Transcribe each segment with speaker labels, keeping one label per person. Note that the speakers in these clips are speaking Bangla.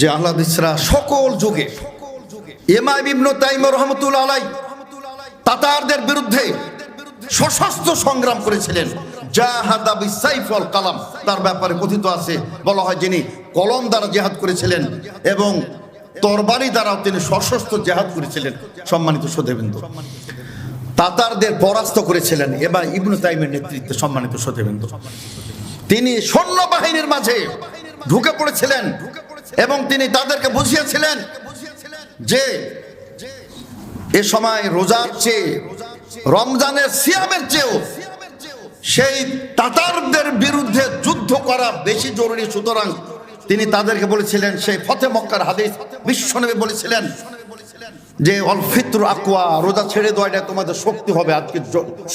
Speaker 1: যে আহ্লাদিসরা সকল যুগে তাতারদের বিরুদ্ধে সশস্ত্র সংগ্রাম করেছিলেন। কালাম, তার ব্যাপারে কথিত আছে। বলা হয় যিনি কলম দ্বারা জেহাদ করেছিলেন এবং তরবারি দ্বারাও তিনি সশস্ত্র জেহাদ করেছিলেন, সম্মানিত সদেবেন্দু তাতারদের পরাস্ত করেছিলেন, এবার ইবনু তাইমের নেতৃত্বে সম্মানিত সদেবেন্দু তিনি সৈন্যবাহিনীর মাঝে ঢুকে পড়েছিলেন। এবং তিনি তাদেরকে বুঝিয়েছিলেন যে এ সময় রোজার চেয়ে রমজানের সিয়ামের চেয়েও সেই তাতারদের বিরুদ্ধে যুদ্ধ করা বেশি জরুরি। সুতরাং তিনি তাদেরকে বলেছিলেন, সেই ফতে মক্কার হাদিস বিশ্বনবী বলেছিলেন যে অলফিত্র আকুয়া রোজা ছেড়ে দেওয়া এটা তোমাদের শক্তি হবে, আজকে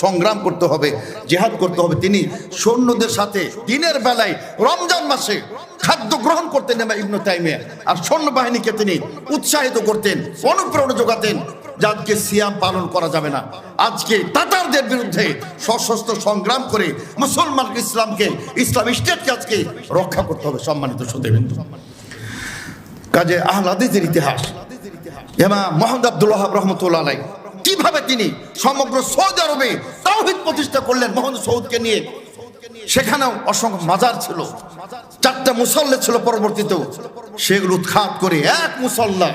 Speaker 1: সংগ্রাম করতে হবে, জেহাদ করতে হবে। তিনি সৈন্যদের সাথে দিনের বেলায় রমজান মাসে খাদ্য গ্রহণ করতেন এবার ইবনু তাইমে আর সৈন্যবাহিনীকে তিনি উৎসাহিত করতেন, অনুপ্রেরণা যোগাতেন যে সিয়াম পালন করা যাবে না। আজকে তাতারদের বিরুদ্ধে সশস্ত্র সংগ্রাম করে মুসলমান ইসলামকে, ইসলাম স্টেটকে আজকে রক্ষা করতে হবে, সম্মানিত সুদেবিন্দু কাজে আহলাদিসের ইতিহাস এমা মোহাম্মদ আব্দুল ওয়াহাব রহমতুল্লাহ আলাই কীভাবে তিনি সমগ্র সৌদি আরবে তাওহিদ প্রতিষ্ঠা করলেন মোহাম্মদ সৌদকে নিয়ে? সেখানেও অসংখ্য মাজার ছিল। চারটা মুসল্লা ছিল পরবর্তীতেও সেগুলো উৎখাত করে এক মুসল্লা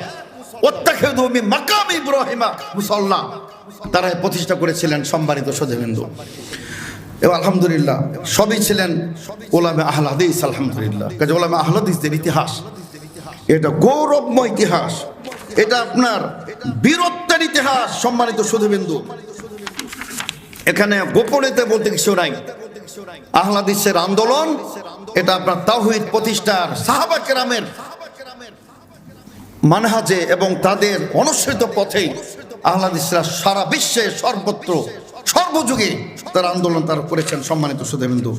Speaker 1: অত্যাখেদ মাকাম ইব্রাহিমা মুসল্লা, তারা প্রতিষ্ঠা করেছিলেন সম্মানিত সদেবেন্দু এবং আলহামদুলিল্লাহ, সবই ছিলেন ওলামে আহলাদিস, আলহামদুলিল্লাহ। কাজে ওলামে আহলাদিসদের ইতিহাস। এটা গৌরবময় ইতিহাস। এটা আপনার বীরত্বের ইতিহাস, সম্মানিত সুধীবিন্দু। এখানে গোপনেতে বলতে কিছু নাই। আহলাদিসের আন্দোলন, এটা আপনার তাওহিদ প্রতিষ্ঠার সাহাবা কেরামের মানহাজে এবং তাদের অনুসৃত পথেই আহলাদিসরা সারা বিশ্বে সর্বত্র, সর্বযুগে তার আন্দোলন তারা করেছেন, সম্মানিত সুধীবিন্দু।